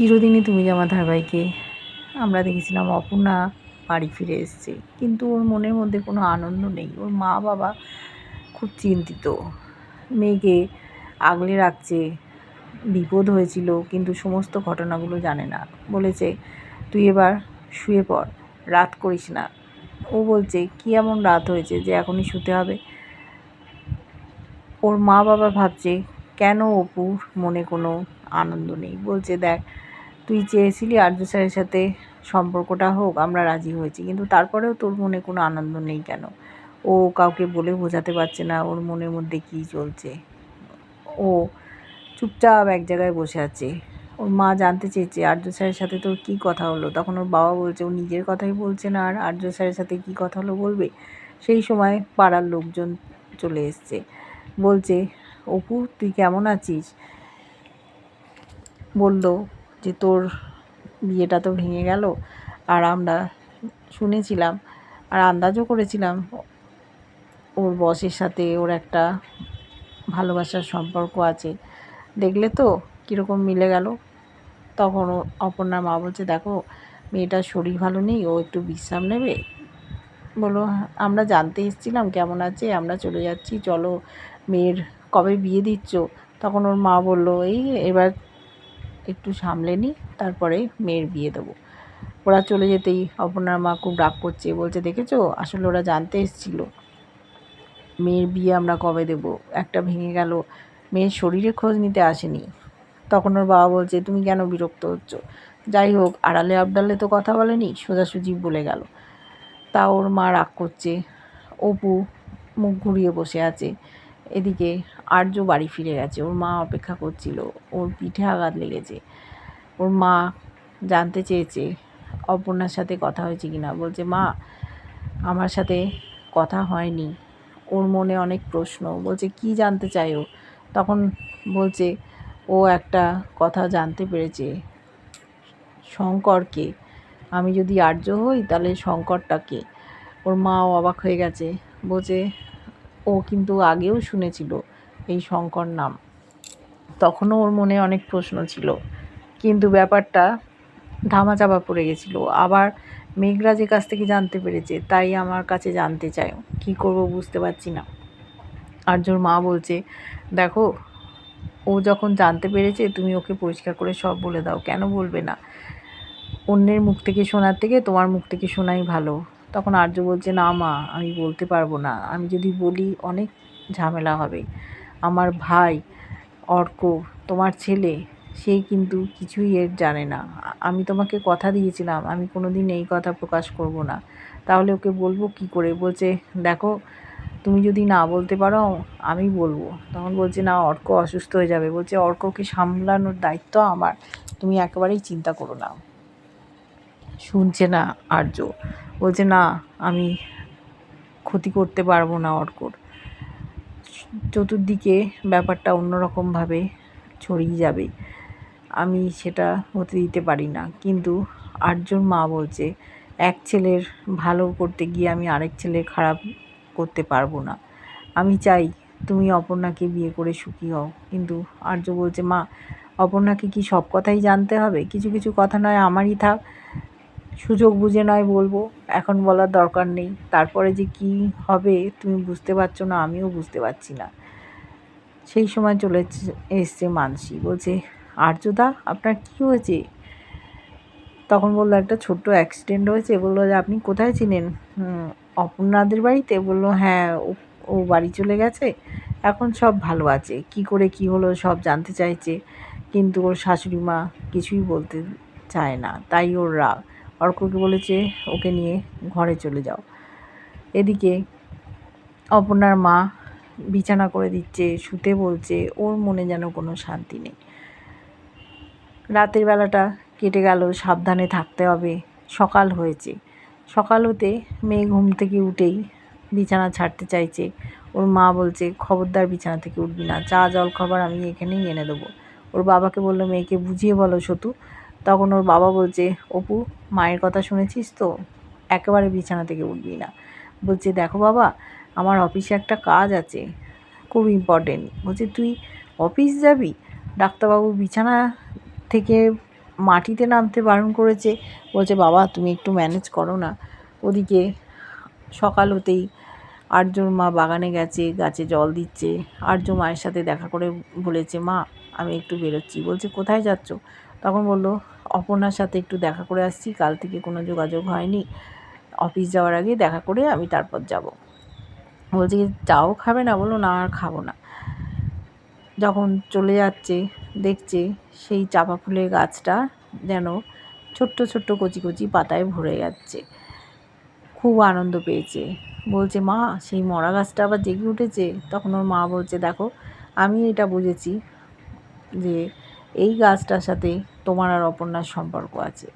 চিরদিনই তুমি জামা ধারাবাহিকে আমরা দেখেছিলাম, অপূর্ণা বাড়ি ফিরে এসছে। কিন্তু ওর মনের মধ্যে কোনো আনন্দ নেই। ওর মা বাবা খুব চিন্তিত। মেয়েকে আগলে রাখছে, বিপদ হয়েছিল, কিন্তু সমস্ত ঘটনাগুলো জানে না। বলেছে, তুই এবার শুয়ে পড়, রাত করিস না। ও বলছে, কী এমন রাত হয়েছে যে এখনই শুতে হবে? ওর মা বাবা ভাবছে, কেন অপুর মনে কোনো আনন্দ নেই? বলছে, দেখ তুই চেয়েছিলি আর্য স্যারের সাথে সম্পর্কটা হোক, আমরা রাজি হয়েছি। কিন্তু তারপরেও তোর মনে কোনো আনন্দ নেই কেন? ও কাউকে বলে বোঝাতে পারছে না, ওর মনের মধ্যে কী চলছে? ও চুপচাপ এক জায়গায় বসে আছে। ওর মা জানতে চেয়েছে আর্য স্যারের সাথে তোর কী কথা হলো। তখন ওর বাবা বলছে, ও নিজের কথাই বলছে না, আর আর্য স্যারের সাথে কী কথা হলো বলবে? সেই সময় পাড়ার লোকজন চলে এসছে। বলছে, অপু, তুই কেমন আছিস? বলল যে তোর বিয়েটা তো ভেঙে গেল। আর আমরা শুনেছিলাম আর আন্দাজও করেছিলাম ওর বসের সাথে ওর একটা ভালোবাসার সম্পর্ক আছে। দেখলে তো কীরকম মিলে গেল। তখন ও অপর্ণার মা বলছে, দেখো মেয়েটার শরীর ভালো নেই, ও একটু বিশ্রাম নেবে। বলো আমরা জানতে এসেছিলাম কেমন আছে, আমরা চলে যাচ্ছি, চলো মেয়ের কবে বিয়ে দিচ্ছ? তখন ওর মা বলল, এই এবার একটু সামলে নিই, তারপরে মেয়ের বিয়ে দেবো। ওরা চলে যেতেই অপর্ণার মা খুব রাগ করছে, বলছে, দেখেছ? আসলে ওরা জানতে এসেছিল। মেয়ের বিয়ে আমরা কবে দেব? একটা ভেঙে গেল। মেয়ের শরীরে খোঁজ নিতে আসেনি। তখন ওর বাবা বলছে, তুমি কেন বিরক্ত হচ্ছ? যাই হোক, আড়ালে আবডালে তো কথা বলেনি, সোজাসুজি বলে গেল। তা ওর মা রাগ করছে। অপু মুখ ঘুরিয়ে বসে আছে। এদিকে আর্য বাড়ি ফিরে গেছে। ওর মা অপেক্ষা করছিল। ওর পিঠে আঘাত লেগেছে। ওর মা জানতে চেয়েছে অপর্ণার সাথে কথা হয়েছে কি না বলছে, মা, আমার সাথে কথা হয়নি। ওর মনে অনেক প্রশ্ন। বলছে, কি জানতে চাই ও? তখন বলছে, ও একটা কথা জানতে পেরেছে। শঙ্করকে। আমি যদি আর্য হই, তাহলে শঙ্করটাকে ওর মাও অবাক হয়ে গেছে। বলছে কিন্তু আগেও শুনেছিল এই শঙ্কর নাম। তখনও ওর মনে অনেক প্রশ্ন ছিল। কিন্তু ব্যাপারটা ধামাচাপা পড়ে গেছিল। আবার মেঘরাজের কাছ থেকে জানতে পেরেছে, তাই আমার কাছে জানতে চায়, কী করব বুঝতে পারছি না। আর্যর মা বলছে, দেখো, ও যখন জানতে পেরেছে, তুমি ওকে পরিষ্কার করে সব বলে দাও। কেন বলবে না? অন্যের মুখ থেকে শোনার থেকে তোমার মুখ থেকে শোনাই ভালো। তখন আর্য বলছে, না মা, আমি বলতে পারব না। আমি যদি বলি, অনেক ঝামেলা হবে। আমার ভাই অর্ক, তোমার ছেলে, সেই কিন্তু কিছুই এর জানে না। আমি তোমাকে কথা দিয়েছিলাম। আমি কোনো দিন এই কথা প্রকাশ করব না। তাহলে ওকে বলব কি করে? বলছে, দেখো, তুমি যদি না বলতে পারো, আমি বলব। তখন বলছে, না, অর্ক অসুস্থ হয়ে যাবে। বলছে, অর্ককে সামলানোর দায়িত্ব আমার। তুমি একেবারেই চিন্তা করো না। শুনছে না আর্য। বলছে, না, আমি ক্ষতি করতে পারব না অর্কর। চতুর্দিকে ব্যাপারটা অন্যরকমভাবে ছড়িয়ে যাবে। আমি সেটা হতে দিতে পারি না। কিন্তু আটজন মা বলছে, এক ছেলের ভালো করতে গিয়ে আমি আরেক ছেলের খারাপ করতে পারব না। আমি চাই তুমি অপর্ণাকে বিয়ে করে সুখী হও। কিন্তু আর্য বলছে, মা, অপর্ণাকে কি সব কথাই জানতে হবে? কিছু কিছু কথা নয়, আমারই থাক। সুযোগ বুঝে নয় বলব। এখন বলার দরকার নেই। তারপরে যে কি হবে তুমি বুঝতে পারছ না, আমিও বুঝতে পারছি না। সেই সময় চলে এসছে মানসি। বলছে, আর্যদা, আপনার কী হয়েছে? তখন বলল, একটা ছোট্ট অ্যাক্সিডেন্ট হয়েছে। বলল, যে আপনি কোথায় ছিলেন? অপর্ণাদের বাড়িতে। বলল হ্যাঁ ও বাড়ি চলে গেছে। এখন সব ভালো আছে। কি করে কি হলো সব জানতে চাইছে। কিন্তু ওর শাশুড়ি মা কিছুই বলতে চায় না। তাই ওর রাগ। অর্ককে বলেছে, ওকে নিয়ে ঘরে চলে যাও। এদিকে অপর্ণার মা বিছানা করে দিচ্ছে, শুতে বলছে, ওর মনে যেন কোনো শান্তি নেই। রাতের বেলাটা কেটে গেল, সাবধানে থাকতে হবে, সকাল হয়েছে। সকাল হতে মেয়ে ঘুম থেকে উঠেই বিছানা ছাড়তে চাইছে। ওর মা বলছে, খবরদার বিছানা থেকে উঠবি না চা জল খাবার আমি এখানেই এনে দেবো। ওর বাবাকে বলল, মেয়েকে বুঝিয়ে বলো, সতু। তখন ওর বাবা বলছে, অপু, মায়ের কথা শুনেছিস তো? একেবারে বিছানা থেকে উঠবি না। বলছে, দেখো বাবা, আমার অফিসে একটা কাজ আছে, খুব ইম্পর্টেন্ট বলছে, তুই অফিস যাবি? ডাক্তারবাবু বিছানা থেকে মাটিতে নামতে বারণ করেছে। বলছে, বাবা, তুমি একটু ম্যানেজ করো না। ওদিকে সকাল হতেই আর্যর মা বাগানে গেছে, গাছে জল দিচ্ছে। আর্য মায়ের সাথে দেখা করে বলেছে, মা, আমি একটু বেরোচ্ছি। বলছে, কোথায় যাচ্ছ? তখন বলল, অপর্ণার সাথে একটু দেখা করে আসছি। কাল থেকে কোনো যোগাযোগ হয়নি। অফিস যাওয়ার আগে দেখা করে আমি তারপর যাব। বলছে চাও খাবে না? বলল, না, আর খাব না। যখন চলে যাচ্ছে, দেখছে সেই চাপা ফুলের গাছটা যেন ছোট্ট ছোট্ট কচি কচি পাতায় ভরে যাচ্ছে। খুব আনন্দ পেয়েছে। বলছে, মা, সেই মরা গাছটা আবার জেগে উঠেছে? তখন ওর মা বলছে, দেখো, আমি এটা বুঝেছি যে এই গাছটার সাথে তোমার আর অপর্ণার সম্পর্ক আছে।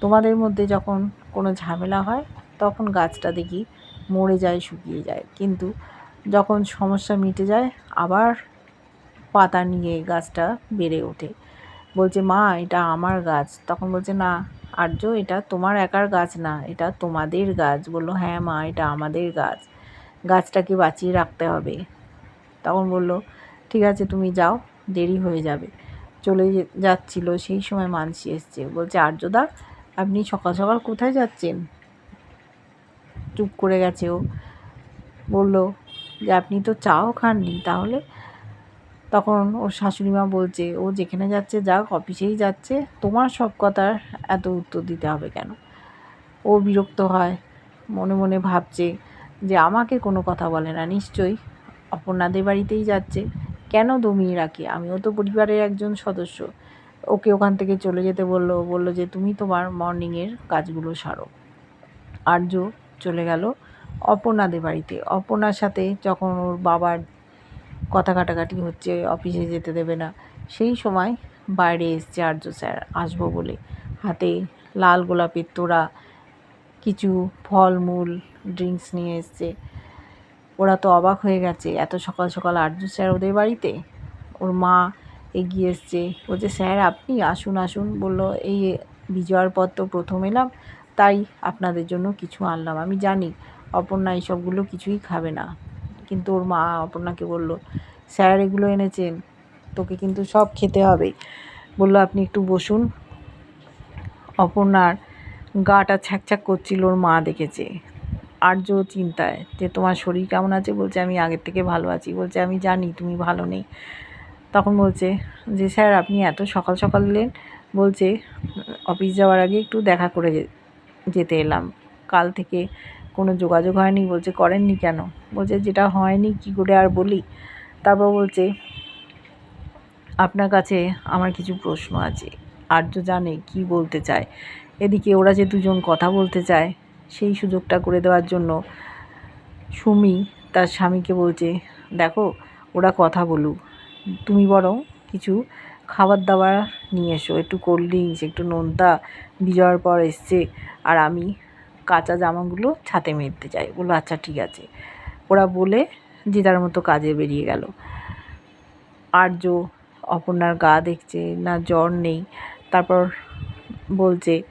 তোমাদের মধ্যে যখন কোনো ঝামেলা হয়, তখন গাছটা দেখি মরে যায়, শুকিয়ে যায়। কিন্তু যখন সমস্যা মিটে যায়, আবার পাতা নিয়ে গাছটা বেড়ে ওঠে। বলছে, মা, এটা আমার গাছ। তখন বলছে, না, আর্য, এটা তোমার একার গাছ না, এটা তোমাদের গাছ। বলল হ্যাঁ মা, এটা আমাদের গাছ। গাছটাকে বাঁচিয়ে রাখতে হবে। তখন বলল, ঠিক আছে, তুমি যাও, দেরি হয়ে যাবে। চলে যাচ্ছিল, সেই সময় মানসি এসছে। বলছে আর্যদা আপনি সকাল সকাল কোথায় যাচ্ছেন? চুপ করে গেছে ও। বলল, যে, আপনি তো চাও খাননি, তাহলে? তখন ওর শাশুড়ি মা বলছে, ও যেখানে যাচ্ছে যাক, অফিসেই যাচ্ছে, তোমার সব কথার এত উত্তর দিতে হবে কেন? ও বিরক্ত হয়, মনে মনে ভাবছে যে, আমাকে কোনো কথা বলে না, নিশ্চয়ই। অপর্ণাদের বাড়িতেই যাচ্ছে কেন দমিয়ে রাখি আমিও তো পরিবারের একজন সদস্য। ওকে ওখান থেকে চলে যেতে বলল বলল যে তুমি তোমার মর্নিংয়ের কাজগুলো সারো। আর্য চলে গেল অপর্ণাদের বাড়িতে। অপর্ণার সাথে যখন ওর বাবার কথা কাটাকাটি হচ্ছে অফিসে যেতে দেবে না, সেই সময় বাইরে এসছে আর্য স্যার, আসব বলে। হাতে লাল গোলাপের তোড়া, কিছু ফলমূল ড্রিঙ্কস নিয়ে এসছে। ওরা তো অবাক হয়ে গেছে, এত সকাল সকাল আর্য স্যার ওদের বাড়িতে? ওর মা এগিয়ে এসছে বলছে স্যার, আপনি আসুন আসুন, বলল, এই বিজয়ার পর তো প্রথম এলাম, তাই আপনাদের জন্য কিছু আনলাম, আমি জানি অপর্ণা এইসবগুলো কিছুই খাবে না। কিন্তু ওর মা অপর্ণাকে বলল, স্যার, এগুলো এনেছেন, তোকে কিন্তু সব খেতে হবে। বলল, আপনি একটু বসুন। অপর্ণার গাটা ছ্যাকছ্যাক করছিল, ওর মা দেখেছে। আর্য চিন্তায় যে তোমার শরীর কেমন আছে? বলছে, আমি আগের থেকে ভালো আছি। বলছে, আমি জানি তুমি ভালো নেই। তখন বলছে যে, স্যার, আপনি এত সকাল সকাল এলেন? বলছে, অফিস যাওয়ার আগে একটু দেখা করে যেতে এলাম। কাল থেকে কোনো যোগাযোগ হয়নি। বলছে, করেননি কেন? বলছে, যেটা হয়নি, কি করে আর বলি? তারপর বলছে, আপনার কাছে আমার কিছু প্রশ্ন আছে। আর্য জানে কি বলতে চায়। এদিকে ওরা যে দুজন কথা বলতে চায় সেই সুযোগটা করে দেওয়ার জন্য সুমি তার স্বামীকে বলছে, দেখো, ওরা কথা বলুক। তুমি বরং কিছু খাবার দাবার নিয়ে এসো। একটু কোল্ড ড্রিঙ্কস একটু নোনতা, বিজয়ের পর এসছে। আর আমি কাঁচা জামাগুলো ছাতে মেরতে চাই। বলল আচ্ছা ঠিক আছে। ওরা বলে যে তার মতো কাজে বেরিয়ে গেল। আর্য অপর্ণার গা দেখছে, না, জ্বর নেই। তারপর বলছে,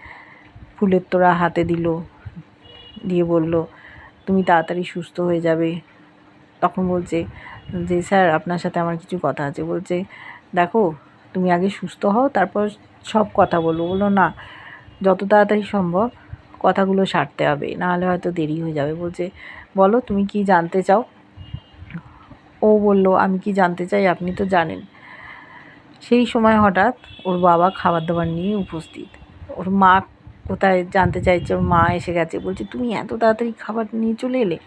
ফুলের তোড়া হাতে দিল। দিয়ে বলল, তুমি তাড়াতাড়ি সুস্থ হয়ে যাবে। তখন বলছে যে, স্যার, আপনার সাথে আমার কিছু কথা আছে। বলছে, দেখো, তুমি আগে সুস্থ হও, তারপর সব কথা বলব। বলল, না, যত তাড়াতাড়ি সম্ভব কথাগুলো সারতে হবে, নাহলে হয়তো দেরি হয়ে যাবে। বলছে, বলো, তুমি কি জানতে চাও? ও বলল, আমি কি জানতে চাই আপনি তো জানেন। সেই সময় হঠাৎ ওর বাবা খাবার দাবার নিয়ে উপস্থিত। ওর মা কোথায় জানতে চাইছে, মা এসে গেছে। বলছে, তুমি এত তাড়াতাড়ি খাবার নিয়ে চলে এলে?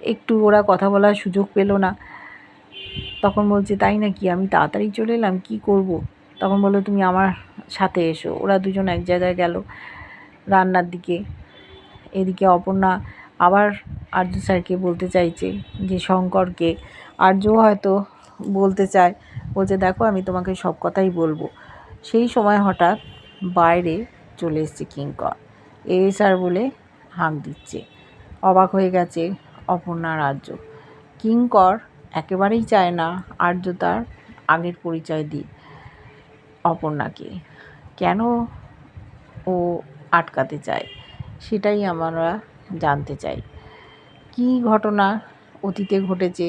একটু ওরা কথা বলার সুযোগ পেল না। তখন বলছে, তাই নাকি? আমি তাড়াতাড়ি চলে এলাম, কী করব। তখন বলল, তুমি আমার সাথে এসো। ওরা দুজন এক জায়গায় গেল রান্নার দিকে। এদিকে অপর্ণা আবার আর্য স্যারকে বলতে চাইছে যে, শঙ্করকে। আর্য হয়তো বলতে চায়, বলছে, দেখো, আমি তোমাকে সব কথাই বলব। সেই সময় হঠাৎ বাইরে চলে এসছে কিঙ্কর এ স্যার বলে হাঁক দিচ্ছে। অবাক হয়ে গেছে অপর্ণা রাজ্য। কিঙ্কর একেবারেই চায় না আর্য তার আগের পরিচয় দিই অপর্ণাকে। কেন ও আটকাতে চায় সেটাই আমরা জানতে চাই। কি ঘটনা অতীতে ঘটেছে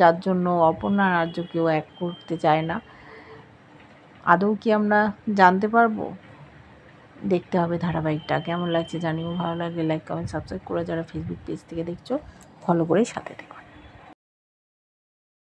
যার জন্য অপর্ণা আর্যকেও এক করতে চায় না? আদৌ কি আমরা জানতে পারব? দেখতে হবে ধারাবাহিকটা। কেমন লাগছে জানিও? ভালো লাগলে লাইক কমেন্ট সাবস্ক্রাইব করে যারা ফেসবুক পেজ থেকে দেখছ ফলো করেই সাথে থেকো।